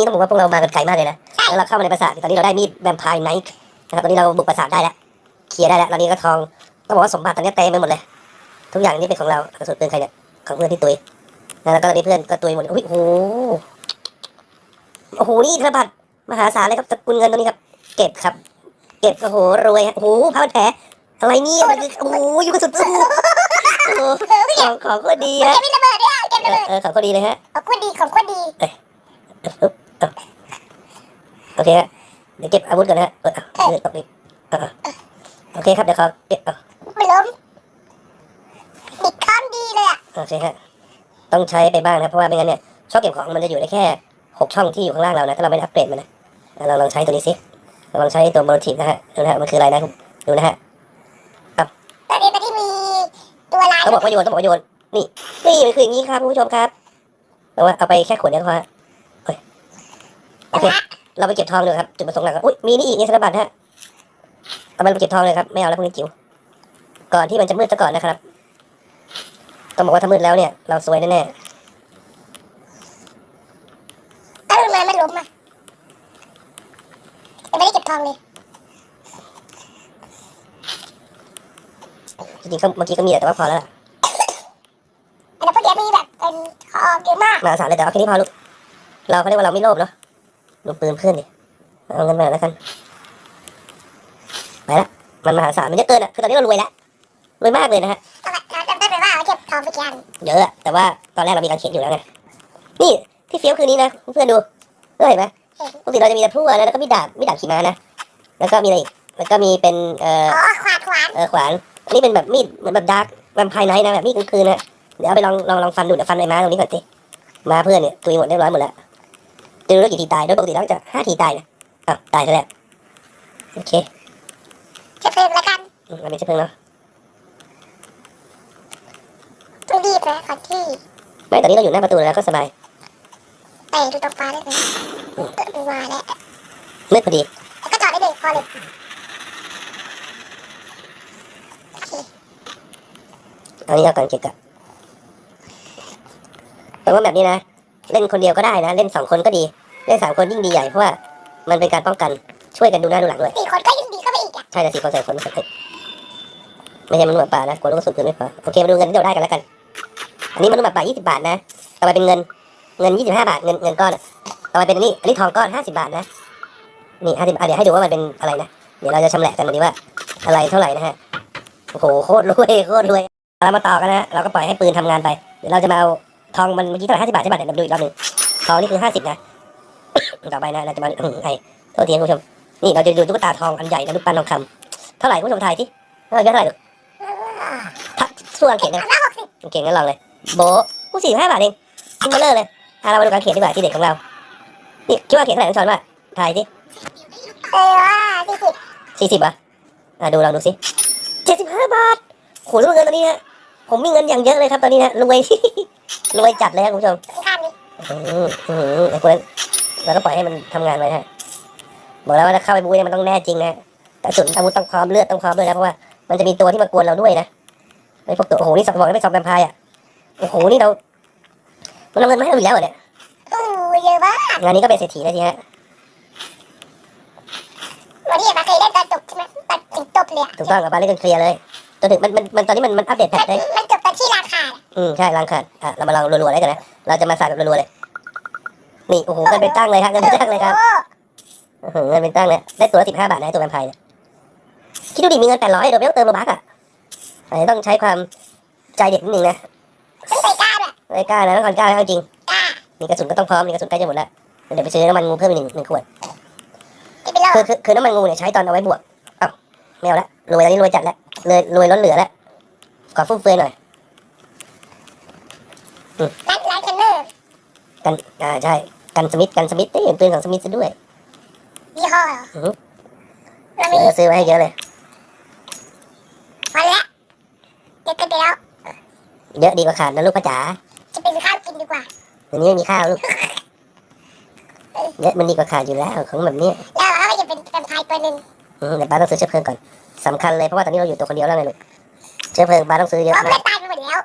นี่ต้องบอกว่าพวกเรามากันไกลมากเลยนะแล้วเราเข้ามาในปราสาทตอนนี้เราได้มีดแวมไพร์ไนท์นะครับตอนนี้เราบุกปราสาทได้แล้วเคลียร์ได้แล้วตอนนี้ก็ทองต้องบอกว่าสมบัติตอนนี้เต็มไปหมดเลย ทุกอย่างนี่เป็นของเรากระสุนปืนใครเนี่ยของเพื่อนที่ตุยแล้วก็ตอนนี้เพื่อนก็ตุยหมดอุ้ยโอ้โหโอ้โหนี่ธนบัตรมหาศาลเลยครับสกุลเงินตัวนี้ครับ เก็บครับ เก็บโอ้โหรวยฮะโอ้โหพระมันแผลอะไรเนี่ยมันคือโอ้โหอยู่กระสุนปืนโอ้โหของของก็ดีฮะเก็บระเบิดด้วยอะเก็บเอระอเบิดเออของก็ดีเลยฮะของคนดีของคนดี โอเคฮะเดี๋ยวเก็บอาวุธก่อนนะฮะเออเอาเลือดตกอีกเออโอเคครับเดี๋ยวขอเก็บเอามันล้มติดข้ามดีเลยอะโอเคฮะต้องใช้ไปบ้างนะเพราะว่าไม่งั้นเนี่ยช่องเก็บของมันจะอยู่ได้แค่หกช่องที่อยู่ข้างล่างเรานะถ้าเราไม่ได้อัปเกรดมันนะอะเราลองใช้ตัวนี้สิเราลองใช้ตัวโมโนทีฟนะฮะดูนะฮะมันคืออะไรนะดูนะฮะตอนนี้ตอนที่มีตัวลายต้องบอกว่าโยนต้องบอกว่าโยนนี่นี่มันคืออย่างนี้ครับคุณผู้ชมครับแต่ว่าเอาไปแค่ขวดเดียวพอฮะโอ้ยโอ เคเราไปเก็บทองเลยครับจุดประสงค์หลักครับอุ้ยมีนี่อีกนี่ธนบัตรฮะเอามันไปเก็บทองเลยครับไม่เอาแล้วพวกนี้จิ๋วก่อนที่มันจะมืดซะก่อนนะครับต้องบอกว่าถ้ามืดแล้วเนี่ย เราซวยแน่ถ้าลงมามันล้มอะยังไม่ได้เก็บทองเลยๆจริงๆก็เมื่อกี้ก็มีแหละแต่ว่าพอแล้วล่ะอันนั้นพวกเดี๋ยวมีแบบเป็นทองเยอะมากมหาศาลเลยแต่เอาแค่นี้พอลูกเราเขาเรียกว่าเราไม่โลภเนาะ ดูปืนเพื่อนดิเอาเงินมาหน่อยแล้วกันไปละมันมหาศาลมันเยอะเกินอะคือตอนนี้เรารวยแล้วรวยมากเลยนะฮะเราจำได้ไหมว่าเราเก็บทองไปกี่อันเยอะอะแต่ว่าตอนแรกเรามีการเขียนอยู่แล้วไงนี่ที่เฟี้ยวคือนี้นะเพื่อนๆดูเพื่อนเห็นไหมปกติเราจะมีแต่พลั่วนะแล้วก็มีดาบมีดาบขี่ม้านะแล้วก็มีอะไรอีกแล้วก็มีเป็นเอ่ออ๋อขวานขวานเออขวานอันนี้เป็นแบบมีดเหมือนแบบดาร์กแวมไพร์ไนท์นะแบบมีดกลางคืนนะเดี๋ยวเอาไปลองลองลองฟันดูเดี๋ยวฟันไอ้ม้าตรงนี้ก่อนสิม้าเพื่อนเนี่ยตุยหมดเรียบร้อยหมดแล้ว จะรู้แล้วกี่ทีตาย โดยปกติแล้วจะห้าทีตายนะอ้าวตายซะแล้ว โอเคจะเพิ่มแล้วกันอืมเราเป็นเชื้อเพลิงเนาะต้องรีบนะก่อนที่ไม่ตอนนี้เราอยู่หน้าประตูแล้วก็สบายเตะดูตรงฟ้าได้ไหมดูมาแล้วมืดพอดีแล้วก็จอดได้เลยพอเลยเอานี้เอาก่อนเก็บกะแต่ว่าแบบนี้นะ เล่นคนเดียวก็ได้นะ เล่นสองคนก็ดี เล่นสามคนยิ่งดีใหญ่เพราะว่ามันเป็นการป้องกันช่วยกันดูหน้าดูหลังด้วยสี่คนก็ยิ่งดีเข้าไปอีกอะใช่แต่สี่คนใส่คนไม่ใช่ไม่ใช่มนุษย์หมาป่านะกลัวลูกกระสุนปืนไม่พอโอเคมาดูเงินที่เราได้กันแล้วกัน อันนี้มนุษย์หมาป่ายี่สิบาทนะต่อไปเป็นเงินเงินยี่สิบห้าบาทเงินเงินก้อนอะต่อไปเป็นอันนี้อันนี้ทองก้อนห้าสิบาทนะนี่ห้าสิบเดี๋ยวให้ดูว่ามันเป็นอะไรนะเดี๋ยวเราจะชำแหละกันวันนี้ว่า อะไรเท่าไหร่นะฮะโอ้โหโคตรรวยโคตรรวยเรามาต่อกันนะฮะเราก็ปล่อยให้ปืนทำงานไปเดี๋ยวเราจะมาเอาทองมันเมื่อกี้เท่าไหร่ห้าสิบาทใช่ป่ะเดี๋ยวเราดูอีกรอบหนึ่งทองนี่คือห้าสิบนะ ต่อไปนะเราจะมาอื้อไอ้โทษทีนะคุณผู้ชม นี่เราจะดูตุ๊กตาทองอันใหญ่นะรูปปั้นทองคำเท่าไหร่คุณผู้ชมทายที่เท่าไหร่เท่าไหร่ลูกถ้าสู้กางเขนนะกางเขนงั้นลองเลย โบะผู้สี่ห้าบาทเองชิ้นเบลเลอร์เลยอะเรามาดูกางเขนดีกว่าที่เด็ดของเรา นี่คิดว่าเขนเท่าไหร่น้องชอนว่าทายที่เออว่าสี่สิบสี่สิบอะอะดูลองดูสิเจ็ดสิบห้าบาทโหรู้เงินตอนนี้ฮะผมมีเงินอย่างเยอะเลยครับตอนนี้นะรวยรวยจัดเลยครับคุณผู้ชมข้างนี้อืมอืมไอ้คนนั้น เราก็ปล่อยให้มันทำงานไปฮะบอกแล้วว่าถ้าเข้าไปบู๊เนี่ยมันต้องแน่จริงนะกระสุนอาวุธต้องพร้อมเลือดต้องพร้อมด้วยนะเพราะว่ามันจะมีตัวที่มากวนเราด้วยนะไอ้พวกตัวโอ้โหนี่สองบอกได้ไปสองแวมไพร์อะโอ้โหนี่เรามันเอาเงินมาให้เราอีกแล้วเหรอเนี่ยโอ้เยอะมากงานนี้ก็เป็นเศรษฐีแล้วทีฮะวันนี้มาเคยเล่นตอนจบใช่ไหมตอนถึงจบเลยอะถูกต้องกับปาเล่นจนเคลียร์เลยจนถึงมันมันมันตอนนี้มันมันอัปเดตแพทได้มันจบตอนที่ราคาอืมใช่รังขาดอะเรามาลองรัวๆเลยกันนะเราจะมาสาดแบบรัวๆเลย นี่โอ้โหเงินเป็นตั้งเลยครับเงินเป็นตั้งเลยครับโอ้อื้อหือเงินเป็นตั้งเลยได้ตัวละสิบห้าบาทนะไอ้ตัวแวมไพร์เนี่ยคิดดูดิมีเงินแปดร้อยโดยไม่ต้องเติมโลบักอะอันนี้ต้องใช้ความใจเด็ดนิดนึงนะซึ่งใส่กล้าด้วยไม่กล้านะต้องการกล้าเอาจริงกล้ามีกระสุนก็ต้องพร้อมมีกระสุนใกล้จะหมดแล้วเดี๋ยวไปซื้อน้ำมันงูเพิ่มอีกหนึ่งหนึ่งขวดจะไปเล่าคือคือคือน้ำมันงูเนี่ยใช้ตอนเอาไว้บวกอ้าวไม่เอาละรวยตอนนี้รวยจัดแล้วเลยรวยล้นเหลือแล้วขอฟุ่มเฟือยหน่อยร้านร้านเทนเนอร์กันอ่าใช่ กันสมิธกันสมิธนี่เป็นปืนของสมิธซะด้วยยี่ห้อเหรออือฮึเราเดี๋มียวจะซื้อไว้ให้เยอะเลยพอแล้วเดี๋ยวกันไปแล้วเยอะดีกว่าขาดนะลูกพ่อจ๋าจะไปซื้อข้าวกินดีกว่าเดี๋ยวนี้ไม่มีข้าวลูกเยอะมันดีกว่าขาดอยู่แล้วของแบบเนี้ยแล้วเราก็จะเป็นแวมไพร์ตัวหนึ่งอืมเดี๋ยวป้าต้องซื้อเชื้อเพลิงก่อนสำคัญเลยเพราะว่าตอนนี้เราอยู่ตัวคนเดียวแล้วไงลูกเชื้อเพลิงป้าต้องซื้อเยอะเพราะมาเพื่อกนตายไปหมดแล้ว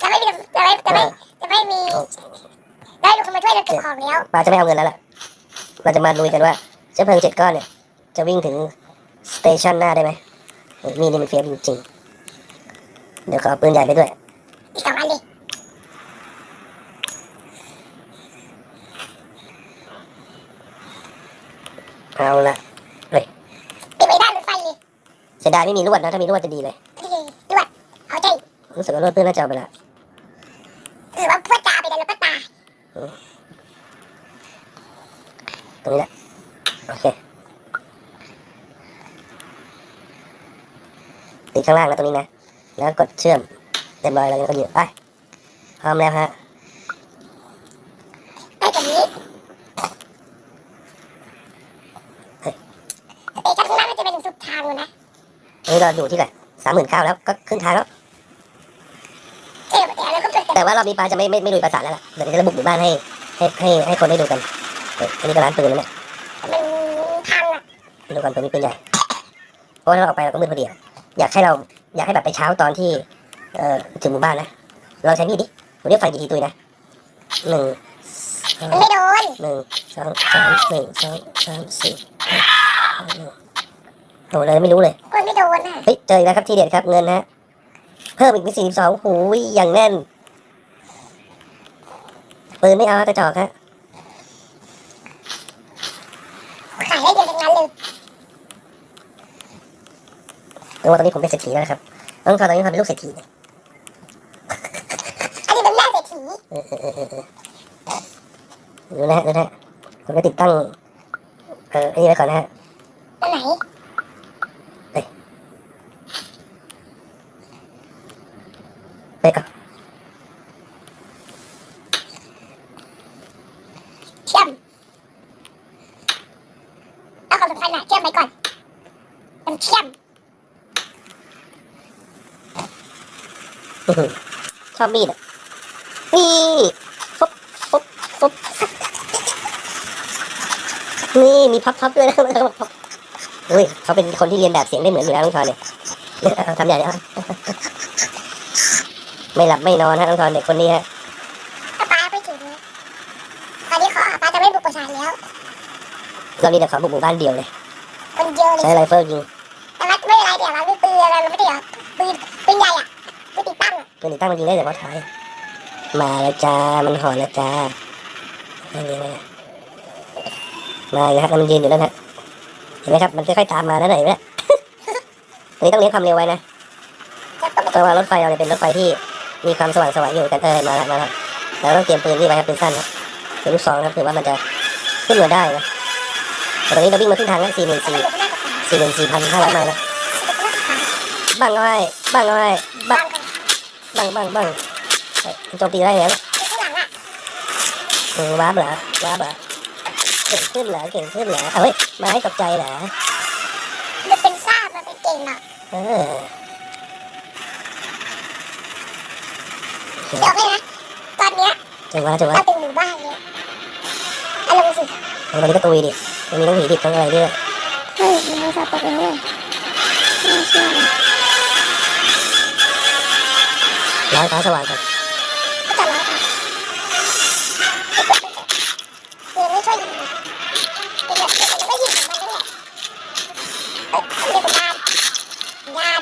จะไม่มีจะไม่จะไม่จะไม่มีจะ ได้ทุกคนมาช่วยเราเก็บของแล้วปลาจะไม่เอาเงินแล้วล่ะเราจะมาลุยกันว่าเชื้อเพลิงเจ็ดก้อนเนี่ย จะวิ่งถึงสเตชันหน้าได้ไหมเฮ้ยมีดนี่มันเฟี้ยวจริงๆเดี๋ยวขอเอาปืนใหญ่ไปด้วยอีกสองอันดิเอาละติดไว้ด้านรถไฟเลยเสียดายไม่มีลวดนะถ้ามีลวดจะดีเลยนี่ดวดเอาใจรู้สึกว่าลวดเพื่อนน่าจะเอาไปละ หรือว่าพวกจ่าไปเดินแล้วก็ตาย ตรงนี้แหละโอเคติดข้างล่างนะตรงนี้นะ แล้วกดเชื่อมเรียบร้อยแล้วก็หยุดไปพร้อมแล้วฮะไอ้ตัวนี้เตะกันข้างล่างมันจะเป็นสุดทางเลยนะอันนี้เราอยู่ที่ไหนสามหมื่นเก้าแล้วก็ครึ่งทางแล้วเจ็บ แต่แล้วก็เกิดแต่แต่ว่ารอบนี้ปลาจะไม่ไม่ไม่ลุยประสานแล้วล่ะเดี๋ยวจะบุกหมู่บ้านให้ให้ให้ให้คนได้ดูกันเฮ้ยอันนี้ก็ร้านปืนแล้วเนี่ยมันพังอะดูก่อนปืนนี้ปืนใหญ่เพราะว่าถ้าเราออกไปเราก็มืดพอดีอะอยากให้เราอยากให้แบบไปเช้าตอนที่เอ่อถึงหมู่บ้านนะเราใช้มีดดิวันนี้ไฟกี่ทีตุยนะหนึ่งสองมันไม่โดนหนึ่งสองสามหนึ่งสองสามสี่ห้าหกโอ้เลยไม่รู้เลยมันไม่โดนอะเฮ้ยเจออีกแล้วครับทีเด็ดครับเงินนะฮะเพิ่มอีกเป็นสี่สิบสองหูยอย่างแน่น ปืนไม่เอากระจอกฮะขายได้เดือนทั้งนั้นเลยแต่ว่าตอนนี้ผมเป็นเศรษฐีแล้วนะครับต้องขอตอนนี้ผมเป็นลูกเศรษฐีเนี่ยอันนี้เป็นแม่เศรษฐีเออเออเออเออเออดูนะฮะดูนะฮะผมจะติดตั้งเอออันนี้ไว้ก่อนนะฮะอันไหน ไปก่อน เชื่อมเอาความสำคัญอะเชื่อมไปก่อนมันเชื่อมชอบมีดอะนี่ฟุบฟุบฟุบนี่มีพับพับด้วยนะเฮ้ยเขาเป็นคนที่เรียนแบบเสียงได้เหมือนอยู่แล้วน้องทอนเนี่ยทำใหญ่เลยไม่หลับไม่นอนฮะน้องทอนเด็กคนนี้ฮะ ป้าป้าไปถึงตอนนี้ขอป้าจะไม่บุกประชาแล้ว เรานี่เดี๋ยวขอบุกหมู่บ้านเดียวเลยคนเยอะเลยใช้ไรเฟิลยิงแต่ว่าไม่เป็นไรเดี๋ยวเราไม่ปืนอะไรเราไม่ได้หรอปืนปืนใหญ่อะปืนติดตั้งอะปืนติดตั้งมันยิงได้แต่ว่าท้ายมาแล้วจ้ามันหอนแล้วจ้าไม่มีอะไรมาอีกแล้วครับแล้วมันยืนอยู่นั่นฮะเห็นไหมครับมันค่อยๆตามมาแล้วไหนเนี่ยอันนี้ต้องเลี้ยงความเร็วไว้นะจะต้องเพราะว่ารถไฟเราเนี่ยเป็นรถไฟที่มีความสว่างสวยอยู่กันเออมาแล้วมาแล้วเราต้องเตรียมปืนนี่ไว้ครับปืนสั้นครับปืนลูกซองครับถือว่ามันจะขึ้นมาได้นะ แต่ตอนนี้เราวิ่งมาขึ้นทางแล้วสี่หมื่นมันสี่อยู่ข้างหน้ากับสี่หมื่นสี่พันห้าร้อยไมล์แล้วตาบังเอาไว้บังเอาไว้บับ้างงกันบังบังบังเอ้ยโจมตีได้ไงวะอยู่ข้างหลังอะเออว้าบเหรอว้าบเหรอเก่งขึ้นเหรอเก่งขึ้นเหรอเอาเฮ้ยมาให้ตกใจเหรอมันเป็นซากมันเป็นเก่งอะเออเดี๋ยวให้นะตอนเนี้ยจังหวะจังหวะเราเป็นหมู่บ้านเนี่ยอารมณ์สิตอนนี้ก็ตุยดิ มันมีทั้งผีดิบทั้งอะไรด้วยเฮ้ยมันไม่ชอบตกเองเลยไม่เชื่อร้อยฟ้าสว่างก่อนก็จะร้องค่ะเดี๋ยวไม่ช่วยยิงนะเดี๋ยวเดี๋ยวเดี๋ยวไม่ยิงมันนั่นแหละเออเรียกสัญญาณสัญญาณ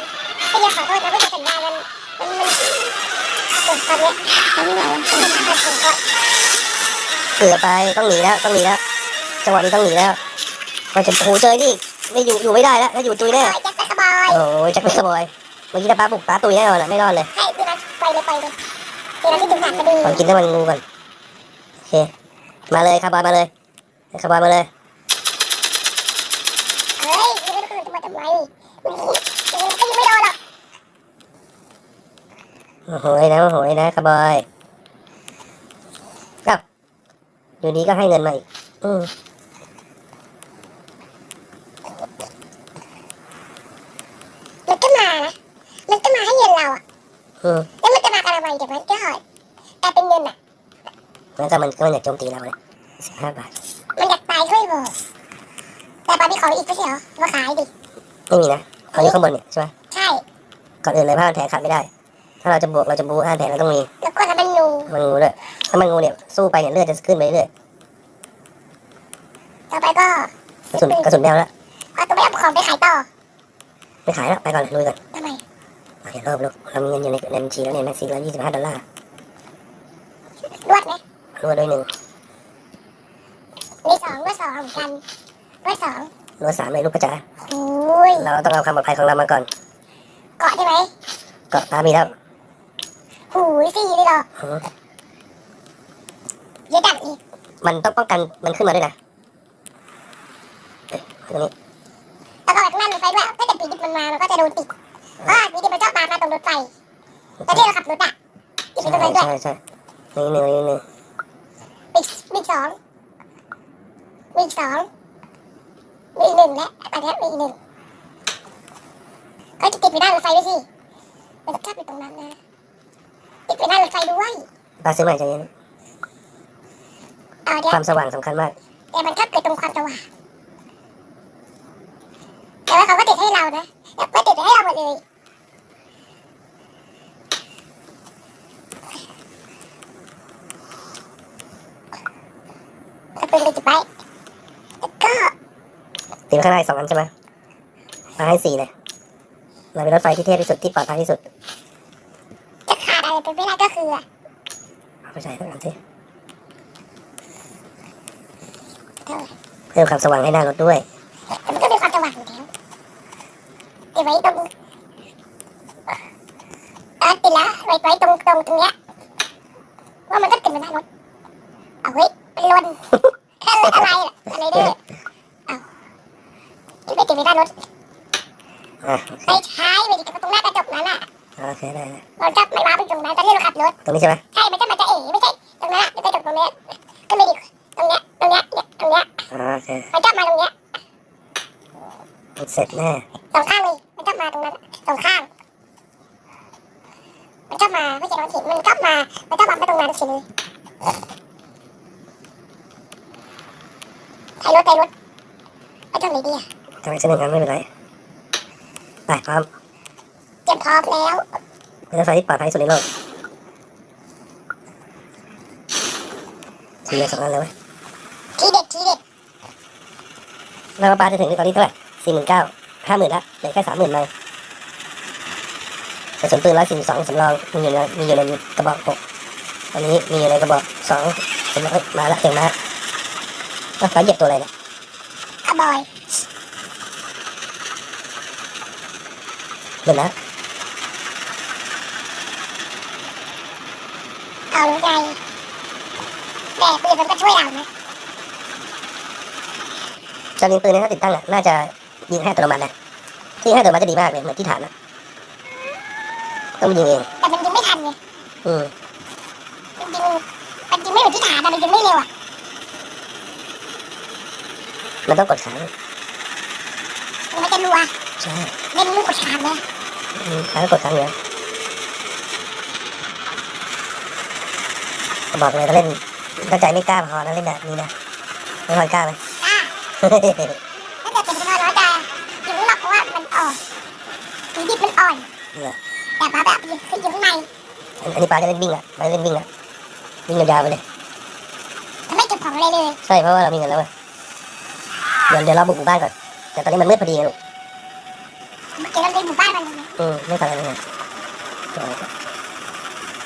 ไม่เรียกขอโทษนะไม่ใช่สัญญาณมันมันมันเออตอนเนี้ยตอนนี้เราต้องทำการก่อนเกือบไปต้องหนีแล้วต้องหนีแล้ว จังหวะนี้ต้องหนีแล้วมันจะโอ้โหเจอนี่ไม่อยู่อยู่ไม่ได้แล้วถ้าอยู่ตุยโอ้แน่ยแจ็คสบายโอ้ยแจ็คไม่สบอยเมื่อกี้ถ้าป้าบุกป้าตุยแน่นอนอะไม่รอดเลยให้คือนะไปเลยไปเลยเดี๋ยวเราที่ถึงหาดพอดีขอกินน้ำมันงูก่อนโอเคมาเลยคาร์บอยมาเลยคาร์บอยมาเลยเฮ้ยยังไม่ได้ขึ้นมาทำไมมันก็ยังไม่โดนหรอกโอ้โหนะโอ้โหนะคาร์บอยเอ้าอยู่นี้ก็ให้เงินมาอีกอืม มันก็มานะมันก็มาให้เงินเราอะ อืมแล้วมันจะมากันทำไมเดี๋ยวมันก็หอยแต่เป็นเงินอะแล้วก็มันก็มันอยากโจมตีเราเลยสิบห้าบาท มันอยากตายช่วยบอกแต่ตอนนี้ขออีกไม่ใช่เหรอมาขายดิไม่มีนะเขาอยู่ข้างบนเนี่ยใช่ไหมใช่ ก่อนอื่นเลยผ้าพันแผลขาดไม่ได้ ถ้าเราจะบวกเราจะบูห้าแผลเราต้องมีแล้วก็ทำเป็นหนูมันงูด้วยถ้ามันงูเนี่ยสู้ไปเนี่ยเลือดจะขึ้นไปเรื่อยต่อไปก็กระสุนกระสุนแมวแล้วเอาตัวไปเอาของไปขายต่อไม่ขายแล้วไปก่อนลุยก่อน ทำไมโอเครอบลูกเรามีเงินอยู่ในในบัญชีแล้วเนี่ยแม็กซี่ร้อยยี่สิบห้าดอลลาร์รวดไหมรัวด้วยหนึ่งมีสองรวดสองเหมือนกันรวดสองรัวสามเลยลูกกระจาโอ้ยเราต้องเอาความปลอดภัยของเรามาก่อน เกาะใช่ไหมเกาะตามีแล้วหูยสี่เลยเหรออืมเยอะจังอีกมันต้องป้องกันมันขึ้นมาด้วยนะเอ๊ะตรงนี้แล้วก็แบบนั่นรถไฟด้วยถ้าเกิดปีดิบมันมามันก็จะโดนติดเพราะ ว่าปีดิบมันชอบตามมาตรงรถไฟแล้วที่เราขับรถอะติดไปตรงนั้นด้วยใช่ใช่นี่หนึ่งนี่หนึ่งมีมีสองมีสองมีหนึ่งและตอนนี้มีหนึ่งก็จะติดไปหน้ารถไฟด้วยสิมันก็ชอบอยู่ตรงนั้นนะติดไปหน้ารถไฟด้วยตาซื้อใหม่ใจเย็นเอาเดี๋ยวความสว่างสำคัญมากแต่มันชอบเกิดตรงความสว่างแต่ว่าเขาก็ติดให้เรานะแต่ไม่ติดให้เราหมดเลยเอา ปืนไปจิบไปแล้วก็ตีข้างหน้าอีกสองอันใช่ไหมมาให้สี่เลยเราเป็นรถไฟที่เท่ที่สุดที่ปลอดภัยที่สุดจะขาดอะไรไปไม่ได้ก็คือเอาไปใช้ทั้งอันสิเท่าไหร่เพิ่มความสว่างให้หน้ารถด้วยแต่มันก็มีความสว่างอยู่แล้วเก็บไว้ตรงเออติดแล้วไว้ไว้ตรงตรงตรงเนี้ยว่ามันก็ติดมาหน้ารถเอาเฮ้ยเป็นลน อะไรล่ะอะไรเด้อเอาที่ไปติดไว้หน้ารถอะไม่ใช่ไปติดตรงหน้ากระจกนั้นอะโอเคได้ได้เราจะไม่ว้าไปตรงนั้นตอนที่เราขับรถตรงนี้ใช่ไหมใช่มันจะมันจะเอ๋ไม่ใช่ตรงนั้นอะไม่ใช่ตรงตรงเนี้ยก็ไม่ดีตรงเนี้ยตรงเนี้ยเนี่ยตรงเนี้ยอ่าโอเคมันจะมาตรงเนี้ยเสร็จแน่สองข้างเลยมันจะมาตรงนั้นสองข้างมันจะมาไม่ใช่รถเข็นมันจะมามันจะมาไปตรงนั้นเฉยเลย ไทยรถไทยรถไปตรงไหนดีอะทำไมเส้นหนึ่งอันไม่เป็นไรไปพร้อมเตรียมพร้อมแล้วเป็นรถไฟที่ปลอดภัยที่สุดในโลกทีเลยสองอันเลยเว้ยทีเด็ดทีเด็ดแล้วปลาจะถึงตอนนี้เท่าไหร่สี่หมื่นเก้าห้าหมื่นละเหลือแค่สามหมื่นเลยกระสุนปืนร้อยสี่สิบสองสำรองมีอยู่ในมีอยู่ในกระบอกหกตอนนี้มีอยู่ในกระบอกสองสำรองเอ้ยมาละเสียงมาก็ เขาเหยียบตัวอะไรเนี่ยคาร์บอยเดี๋ยวนะเอาหรือไงแต่ปืนมันก็ช่วยเรานะจำยิงปืนเนยถ้าติดตั้งอะน่าจะยิงให้อัตโนมัตินะที่ให้อัตโนมัติจะดีมากเลยเหมือนที่ฐานนะต้องไปยิงเองแต่มันยิงไม่ทันไงอืมมันยิงมันยิงไม่เหมือนที่ฐานอะมันยิงไม่เร็วอะ มันต้องกดค้างมันจะรัวใช่เล่นลูกกระชากเลยอืมค้างกดค้างอยู่นะบอกเลยถ้าเล่นถ้าใจไม่กล้าพอนะเล่นแบบนี้นะไม่พอกล้าไหมอ่าถ้าเกิดเป็นคนร้อยใจยิงไม่หรอกเพราะว่ามันอ่อนสีดิบมันอ่อนเนี่ยแต่ปลาแบบยิงขึ้นอยู่ข้างในอันนี้ปลาจะเล่นวิ่งอะปลาจะเล่นวิ่งอะวิ่งยาวๆไปเลยมันไม่เก็บของเลยเลยใช่เพราะว่าเรามีเงินแล้วเว้ย เดี๋ยวเดี๋ยวเราบุกหมู่บ้านก่อนแต่ตอนนี้มันมืดพอดีอะลูกเดี๋ยวเราไปหมู่บ้านมันเลยนะอืมไม่ทันอะไรเลย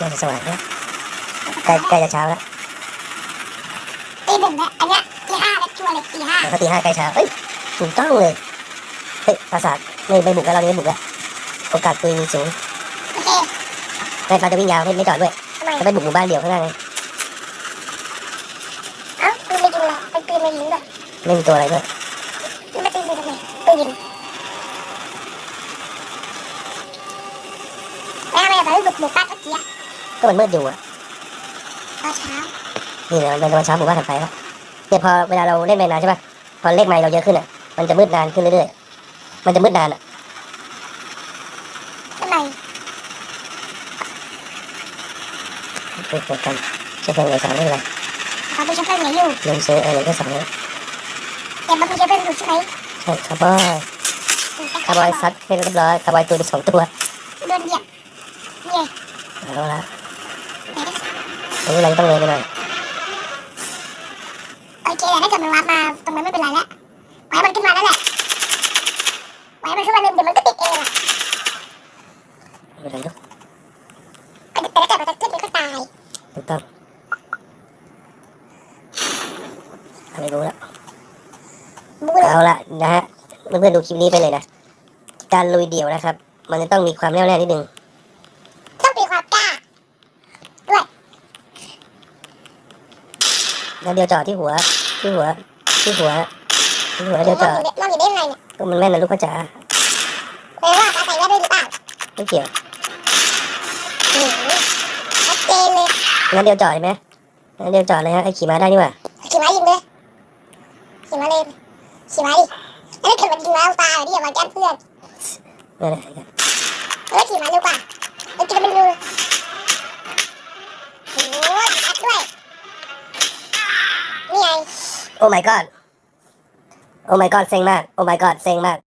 น่าจะสว่างแล้วใกล้ใกล้จะเช้าแล้วตีหนึ่งแล้วอันเนี้ยตีห้าแล้วชัวร์เลยตีห้าแต่ถ้าตีห้าใกล้เช้าเอ้ยถูกต้องเลยเฮ้ยปราสาทไม่ไม่บุกแล้วเราไม่บุกแล้วโอกาสปืนมีสูงโอเคไม่ปลาจะวิ่งยาวไม่ไม่จอดด้วยทำไมจะไปบุกหมู่บ้านเดียวข้างหน้าไง เอ้าปืนไม่ยิงเลยเป็นปืนไม่ยิงด้วย ไม่มีตัวอะไรด้วยมันมาตีปืนทำไมปืนแล้วทำไมเราถึงบุกหมู่บ้านเมื่อกี้อะก็มันมืดอยู่อะตอนเช้านี่นะเป็นวันเช้าหมู่บ้านถัดไปแล้วเนี่ยพอเวลาเราเล่นไปนานใช่ป่ะพอเลขไม้เราเยอะขึ้นอะมันจะมืดนานขึ้นเรื่อยๆมันจะมืดนานอะทำไมไปกดกันใช้เพลงเลยสองไม่เป็นไรเขาไปเชื้อเพลิงไหนอยู่ลืมซื้อเออเลยก็สอง เลยแต่มันมีเชื้อเพลิงอยู่ใช่ไหมใช่คาร์บอยคาร์บอยซัดให้เรียบร้อยคาร์บอยตัวไปสองตัวโดนเหยียบนี่ไงเอาละไหนดิอันนี้เราต้องเลยไปหน่อยโอเคแต่ถ้าเกิดมันวาร์ปมาตรงนั้นไม่เป็นไรแล้วไว้มันขึ้นมาแล้วแหละไว้มันขึ้นมาเดี๋ยวมันก็ติดเองอะไม่เป็นไรลูกแต่ถ้าเกิดมันจะขึ้นมันก็ตายถูกต้องไม่รู้แล้วมู เลยเอาละนะฮะเพื่อนๆดูคลิปนี้ไปเลยนะ การลุยเดี่ยวนะครับ มันจะต้องมีความแน่วแน่นิดนึงต้องมีความกล้าแล้วเดียวจอดที่หัวที่หัวที่หัวที่หัวมเดียวจออดงอยู่ได้มองอยู่ได้ยังไงเนี่ยก็มันแม่นนะลูกพ่อจ๋าแปลว่าตาใส่แว่นได้หรือเปล่าไม่เกี่ยวหืมชัดเจนเลยงั้นเดียวจอดเห็นไหมงั้นเดียวจอดเลยฮะไอ้ขี่ม้าได้นี่หว่าขี่ม้ายิงเลยขี่ม้าเลย ขี่ม้าดิแล้วเกิดมันยิงม้าตาที่อย่ามาแกล้งเพื่อนนั่นและเออขี่มาเร็วกว่าแล้วกินมันดูโอ้ยชัดด้วยนี่ไงโอ้ my god โอ้ my god เซ็งมาก โอ้ my god เซ็งมาก